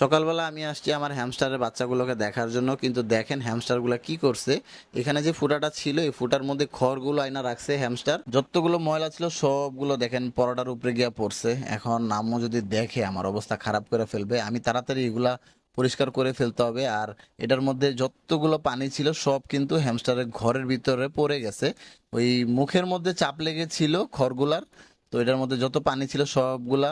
সকালবেলা আমি আসছি আমার হ্যামস্টারের বাচ্চাগুলোকে দেখার জন্য, কিন্তু দেখেন হ্যামস্টারগুলো কি করছে। এখানে যে ফুটাটা ছিল, এই ফুটার মধ্যে খড়গুলো আয়না রাখছে হ্যামস্টার যতগুলো ময়লা ছিল, সবগুলো দেখেন পরোটার উপরে গিয়া পড়ছে। এখন নামও যদি দেখে আমার অবস্থা খারাপ করে ফেলবে, আমি তাড়াতাড়ি এগুলা পরিষ্কার করে ফেলতে হবে। আর এটার মধ্যে যতগুলো পানি ছিল, সব কিন্তু হ্যামস্টারের ঘরের ভিতরে পড়ে গেছে। ওই মুখের মধ্যে চাপ লেগেছিল খড়গুলার। তো এটার মধ্যে যত পানি ছিল সবগুলা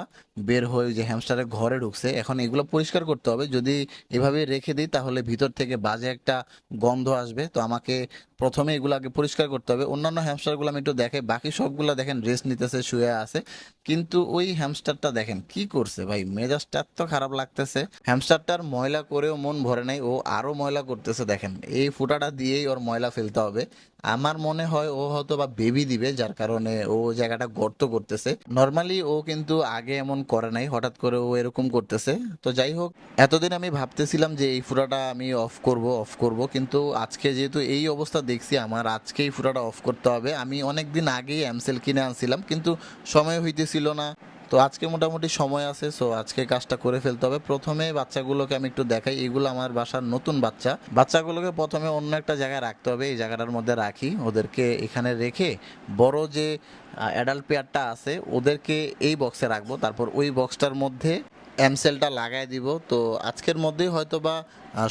বের হয়ে যে হ্যামস্টারের ঘরে ঢুকছে। এখন এগুলো পরিষ্কার করতে হবে। যদি এভাবে রেখে দিই, তাহলে ভিতর থেকে বাজে একটা গন্ধ আসবে। তো আমাকে প্রথমে এগুলো আগে পরিষ্কার করতে হবে। অন্যান্য হ্যামস্টারগুলো আমি একটু দেখে বাকি সবগুলো দেখেন রেস্ট নিতেছে, শুয়ে আছে। কিন্তু ওই হ্যামস্টারটা দেখেন কি করছে ভাই? মেজাজটা তো খারাপ লাগতেছে। হ্যামস্টারটার ময়লা করেও মন ভরে নাই। ও আরও ময়লা করতেছে, দেখেন। এই ফুটাটা দিয়েই ওর ময়লা ফেলতে হবে। আমার মনে হয় ও হয়তো বা বেবি দিবে, যার কারণে ও জায়গাটা গর্ত করতেছে। নর্মালি ও কিন্তু আগে এমন করে নাই, হঠাৎ করে ও এরকম করতেছে। তো যাই হোক, এতদিন আমি ভাবতেছিলাম যে এই ফুটাটা আমি অফ করব অফ করব, কিন্তু আজকে যেহেতু এই অবস্থা দেখছি, আমার আজকে এই ফুটাটা অফ করতে হবে। আমি অনেক দিন আগেই অ্যামসেল কিনে আনছিলাম, কিন্তু সময় হইতেছিল না। তো আজকে মোটামুটি সময় আছে সো আজকে কাজটা করে ফেলতে হবে। প্রথমে বাচ্চাগুলোকে আমি একটু দেখাই, এগুলো আমার বাসার নতুন বাচ্চা। বাচ্চাগুলোকে প্রথমে অন্য একটা জায়গায় রাখতে হবে, এই জায়গাটার মধ্যে রাখি। ওদেরকে এখানে রেখে বড় যে অ্যাডাল্ট পেয়ারটা আছে, ওদেরকে এই বক্সে রাখব। তারপর ওই বক্সটার মধ্যে এমসেলটা লাগাই দিব। তো আজকের মধ্যেই হয়তো বা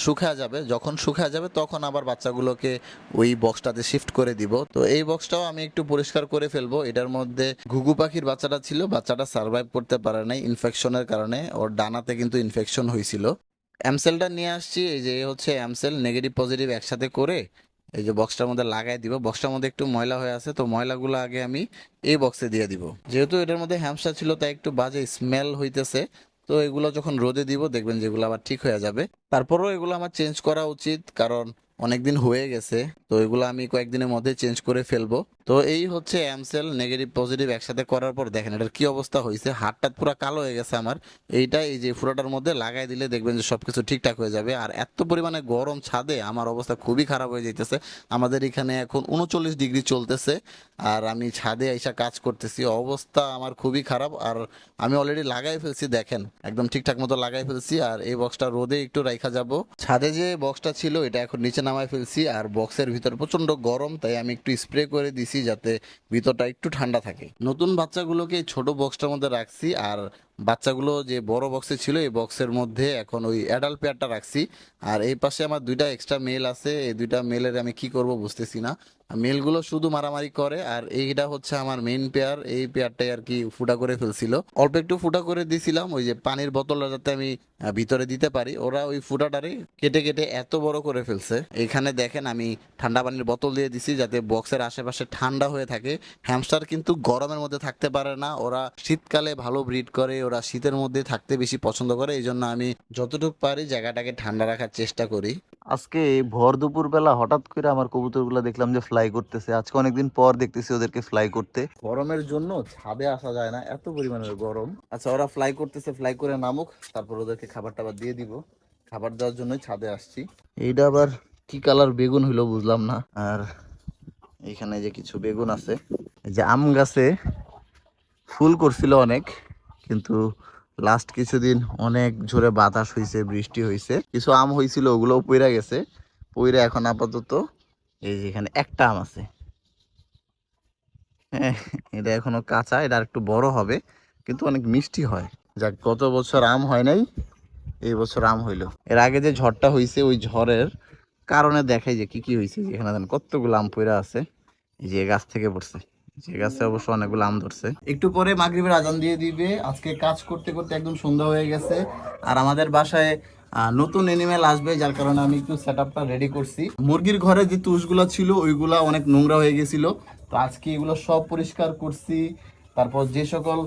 শুকায় যাবে। যখন শুকায় যাবে, তখন আবার বাচ্চাগুলোকে ওই বক্সটাতে শিফট করে দিব। তো এই বক্সটাও আমি একটু পরিষ্কার করে ফেলব। এটার মধ্যে ঘুঘু পাখির বাচ্চাটা ছিল। বাচ্চাটা সার্ভাইভ করতে পারে নাই ইনফেকশনের কারণে। ওর ডানাতে কিন্তু ইনফেকশন হয়েছিল। অ্যামসেলটা নিয়ে আসছি। এই যে হচ্ছে অ্যামসেল নেগেটিভ পজিটিভ একসাথে করে এই যে বক্সটার মধ্যে লাগাই দিব। বক্সটার মধ্যে একটু ময়লা হয়ে আছে। তো ময়লাগুলো আগে আমি এই বক্সে দিয়ে দিব। যেহেতু এটার মধ্যে হ্যামস্টার ছিল, তাই একটু বাজে স্মেল হইতেছে। তো এগুলো যখন রোদে দিব, দেখবেন যেগুলো আবার ঠিক হয়ে যাবে। তারপরেও এগুলো আমার চেঞ্জ করা উচিত, কারণ অনেকদিন হয়ে গেছে। তো এগুলো আমি কয়েকদিনের মধ্যে চেঞ্জ করে ফেলব। তো এই হচ্ছে অ্যামসেল নেগেটিভ পজিটিভ একসাথে করার পর দেখেন এটার কি অবস্থা হয়েছে। হাতটা পুরো কালো হয়ে গেছে আমার। এইটা এই যে ফুরাটার মধ্যে লাগাই দিলে দেখবেন যে সবকিছু ঠিকঠাক হয়ে যাবে। আর এত পরিমাণে গরম ছাদে আমার অবস্থা খুবই খারাপ হয়ে যাইতেছে। আমাদের এখানে এখন উনচল্লিশ ডিগ্রি চলতেছে। আর আমি ছাদে এসে কাজ করতেছি। অবস্থা আমার খুবই খারাপ। আর আমি অলরেডি লাগাই ফেলছি, দেখেন। একদম ঠিকঠাক মতো লাগাই ফেলছি। আর এই বক্সটা রোদে একটু রাখা যাব। ছাদে যে বক্সটা ছিল, এটা এখন নিচে নামাই ফেলছি। আর বক্সের ভিতর প্রচণ্ড গরম, তাই আমি একটু স্প্রে করে দিছি যাতে ভিতরটা একটু ঠান্ডা থাকে। নতুন বাচ্চাগুলোকে ছোট বক্সটার মধ্যে রাখছি আর বাচ্চাগুলো যে বড় বক্সে ছিল, এই বক্সের মধ্যে এখন ওই অ্যাডাল্ট পেয়ারটা রাখছি। আর এই পাশে আমার দুইটা এক্সট্রা মেল আছে, এই দুইটা মেলের আমি কি করব বুঝতেছি না। মেলগুলো শুধু মারামারি করে, আর এইটা হচ্ছে আমার মেইন পেয়ার এই পেয়ারটাই আর কি ফুটা করে ফেলছিল। অল্প একটু ফুটা করে দিছিলাম, ওই যে পানির বোতলটা যাতে আমি ভিতরে দিতে পারি। ওরা ওই ফুটাটারে কেটে কেটে এত বড় করে ফেলছে। এখানে দেখেন আমি ঠান্ডা পানির বোতল দিয়ে দিছি যাতে বক্সের আশেপাশে ঠান্ডা হয়ে থাকে। হ্যামস্টার কিন্তু গরমের মধ্যে থাকতে পারে না। ওরা শীতকালে ভালো ব্রিড করে, ওরা শীতের মধ্যে থাকতে বেশি পছন্দ করে। এই জন্য আমি যতটুকু পারি জায়গাটাকে ঠান্ডা রাখার চেষ্টা করি। আজকে ভর দুপুর বেলা হঠাৎ করে আমার কবুতরগুলো দেখলাম যে ফ্লাই করতেছে। আজকে অনেকদিন পর দেখতেছি ওদেরকে ফ্লাই করতে। গরমের জন্য ছাদে আসা যায় না এত পরিমাণের গরম। আচ্ছা ওরা ফ্লাই করতেছে ফ্লাই করে নামুক তারপর ওদেরকে খাবার টাবার দিয়ে দিব। খাবার দেওয়ার জন্যই ছাদে আসছি। এইটা আবার কি কালার বেগুন হইল বুঝলাম না। আর এখানে যে কিছু বেগুন আছে যে আম গাছে ফুল করছিল অনেক কিন্তু লাস্ট কিছুদিন অনেক জোরে বাতাস হয়েছে বৃষ্টি হয়েছে কিছু আম হয়েছিল ওগুলোও পইরা গেছে। পইরা এখন আপাতত এই যে এখানে একটা আম আছে। হ্যাঁ, এটা এখনও কাঁচা এটা একটু বড় হবে কিন্তু অনেক মিষ্টি হয়। যাক গত বছর আম হয় নাই এই বছর আম হইল। এর আগে যে ঝড়টা হয়েছে ওই ঝড়ের কারণে দেখাই যে কি কি হয়েছে যে এখানে কতগুলো আম পইরা আছে যে গাছ থেকে পড়ছে। অবশ্য একটু পরে আজান দিয়ে দিবে। আজকে কাজ করতে করতে একদম সন্ধ্যা হয়ে গেছে। আর আমাদের বাসায় নতুন এনিমেল আসবে, যার কারণে আমি একটু সেট রেডি করছি। মুরগির ঘরে যে তুষগুলো ছিল, ওইগুলা অনেক নোংরা হয়ে গেছিল। তো আজকে এগুলো সব পরিষ্কার করছি। তারপর যে সকল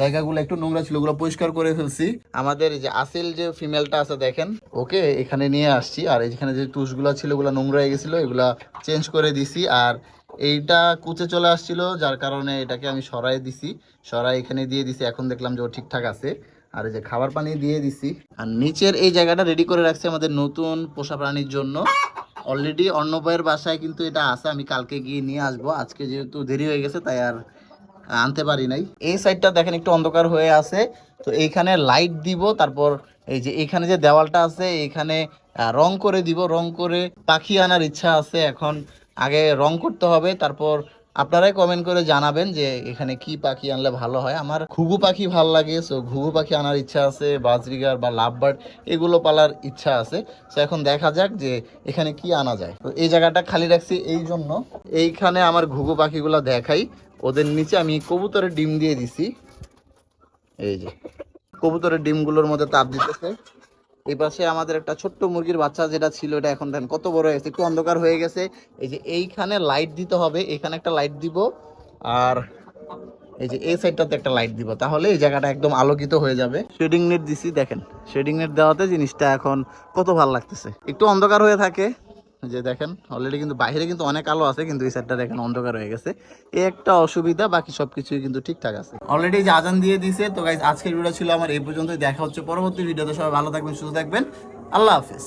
জায়গাগুলো একটু নোংরা ছিল, ওগুলো পরিষ্কার করে ফেলছি। আমাদের যে আসিল যে ফিমেলটা আছে, দেখেন, ওকে এখানে নিয়ে আসছি। আর এখানে যে তুষগুলো ছিল, ওগুলো নোংরা হয়ে গেছিল, এগুলা চেঞ্জ করে দিছি। আর এইটা কুচে চলে আসছিল, যার কারণে এটাকে আমি সরাই দিছি। সরাই এখানে দিয়ে দিছি, এখন দেখলাম যে ও ঠিকঠাক আছে। আর এই যে খাবার পানি দিয়ে দিছি। আর নিচের এই জায়গাটা রেডি করে রাখছি আমাদের নতুন পোষা প্রাণীর জন্য। অলরেডি অন্য ভাইয়ের বাসায় কিন্তু এটা আছে, আমি কালকে গিয়ে নিয়ে আসব। আজকে যেহেতু দেরি হয়ে গেছে, তাই আর আনতে পারি নাই। এই সাইডটা দেখেন একটু অন্ধকার হয়ে আছে। তো এইখানে লাইট দিব, তারপর এই যে এখানে যে দেওয়ালটা আছে, এখানে রং করে দিব। রং করে পাখি আনার ইচ্ছা আছে এখন। আগে রং করতে হবে, তারপর আপনারাই কমেন্ট করে জানাবেন যে এখানে কি পাখি আনলে ভালো হয়। আমার ঘুঘু পাখি ভালো লাগে সো ঘুঘু পাখি আনার ইচ্ছা আছে, বাজরিগার বা লাভবার্ড, এগুলো পালার ইচ্ছা আছে। সো এখন দেখা যাক যে এখানে কি আনা যায়। তো এই জায়গাটা খালি রাখছি এই জন্য। এইখানে আমার ঘুঘু পাখিগুলো দেখাই। ওদের নিচে আমি কবুতরের ডিম দিয়ে দিছি। এই যে, কবুতরের ডিমগুলোর মধ্যে তাপ দিতেছে। এই পাশে আমাদের একটা ছোট্ট মুরগির বাচ্চা যেটা ছিল, এটা এখন দেখেন কত বড় হয়েছে, একটু অন্ধকার হয়ে গেছে। এই যে এইখানে লাইট দিতে হবে, এখানে একটা লাইট দিব, আর এই যে এই সাইডটাতে একটা লাইট দিব, তাহলে এই জায়গাটা একদম আলোকিত হয়ে যাবে। শেডিং নেট দিছি, দেখেন শেডিং নেট দেওয়াতে জিনিসটা এখন কত ভালো লাগতেছে। একটু অন্ধকার হয়ে থাকে যে দেখেন অলরেডি কিন্তু বাইরে কিন্তু অনেক আলো আছে, কিন্তু এই সাইডটা দেখেন অন্ধকার হয়ে গেছে। এই একটা অসুবিধা, বাকি সবকিছুই কিন্তু ঠিকঠাক আছে। অলরেডি যে আজান দিয়ে দিছে, তো গাইজ আজকের ভিডিও ছিল আমার, এই পর্যন্তই। দেখা হচ্ছে পরবর্তী ভিডিওতে সবাই ভালো থাকবেন, সুস্থ থাকবেন। আল্লাহ হাফেজ।